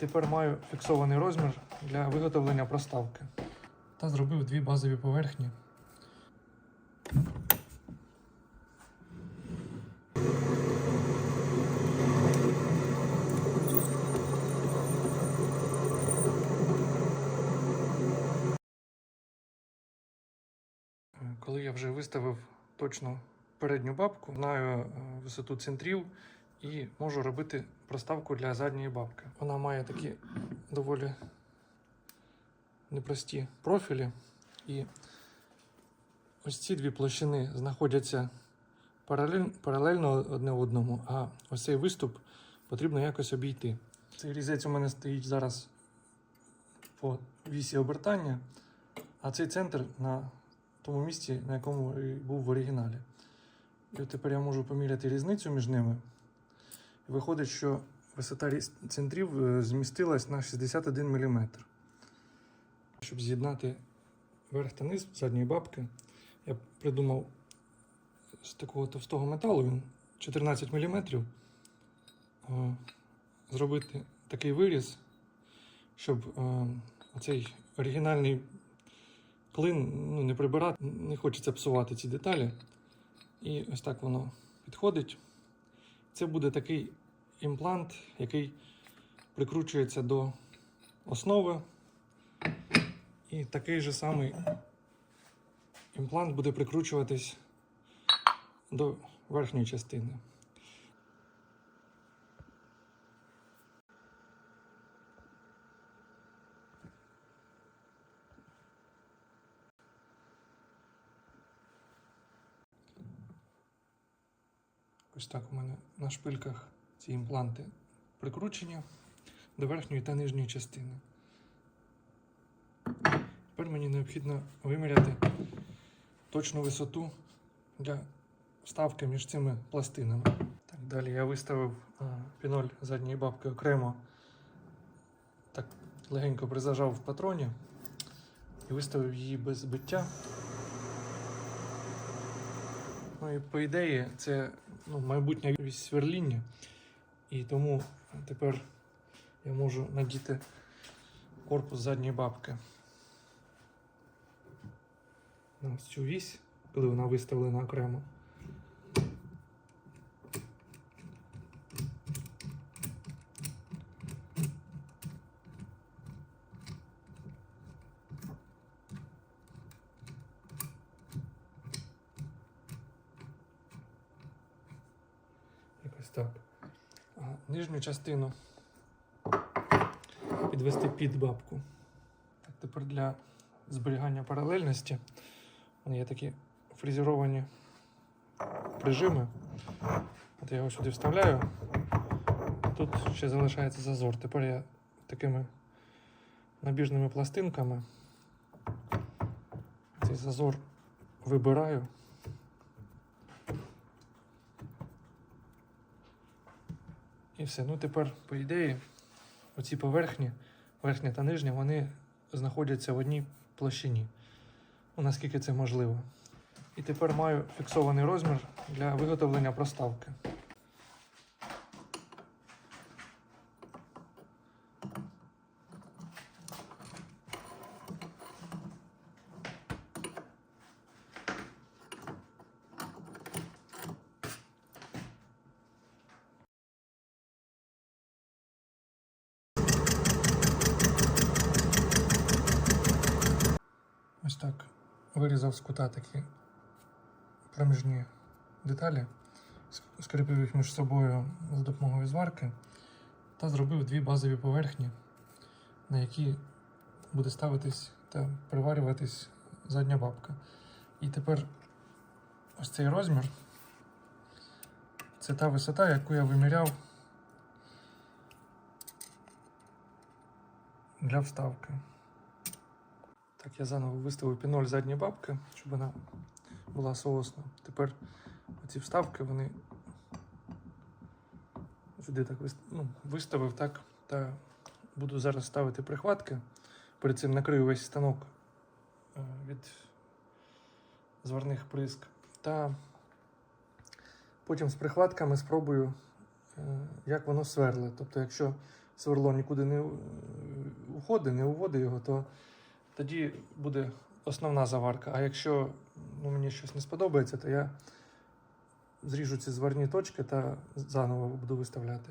тепер маю фіксований розмір для виготовлення проставки. Та зробив дві базові поверхні. Коли я вже виставив точно передню бабку, знаю е, висоту центрів і можу робити проставку для задньої бабки. Вона має такі доволі непрості профілі, і ось ці дві площини знаходяться паралельно одне одному, а ось цей виступ потрібно якось обійти. Цей різець у мене стоїть зараз по вісі обертання, а цей центр на тому місці, на якому був в оригіналі. І тепер я можу поміряти різницю між ними. Виходить, що висота центрів е, змістилась на 61 мм. Щоб з'єднати верх та низ задньої бабки, я придумав з такого товстого металу, він 14 мм, зробити такий виріз, щоб е, оцей оригінальний клин ну, не прибирати, не хочеться псувати ці деталі. І ось так воно підходить. Це буде такий імплант, який прикручується до основи. І такий же самий імплант буде прикручуватись до верхньої частини. Ось так у мене на шпильках ці імпланти прикручені до верхньої та нижньої частини. Тепер мені необхідно виміряти точну висоту для вставки між цими пластинами. Так, далі я виставив піноль задньої бабки окремо, так легенько призажав в патроні і виставив її без збиття. Ну і по ідеї це ну, майбутня сверління, і тому тепер я можу надіти корпус задньої бабки на цю вісь, коли вона виставлена окремо. Якось так. Нижню частину підвести під бабку. Тепер для зберігання паралельності є такі фрезеровані прижими. От я його сюди вставляю. Тут ще залишається зазор. Тепер я такими набіжними пластинками цей зазор вибираю. І все. Ну тепер, по ідеї, оці поверхні, верхня та нижня, вони знаходяться в одній площині. Ну, наскільки це можливо. І тепер маю фіксований розмір для виготовлення проставки. Так вирізав з кута такі проміжні деталі, ск- скріпив їх між собою за допомогою зварки та зробив дві базові поверхні, на які буде ставитись та приварюватись задня бабка. І тепер ось цей розмір це та висота, яку я виміряв для вставки. Так, я заново виставив піноль задньої бабки, щоб вона була соосна. Тепер ці вставки вони сюди так ну, виставив так. Та буду зараз ставити прихватки. Перед цим накрию весь станок е, від зварних приск. Та потім з прихватками спробую, е, як воно сверлить. Тобто, якщо сверло нікуди не е, уходить, не уводить його, то тоді буде основна заварка. А якщо ну, мені щось не сподобається, то я зріжу ці зварні точки та заново буду виставляти.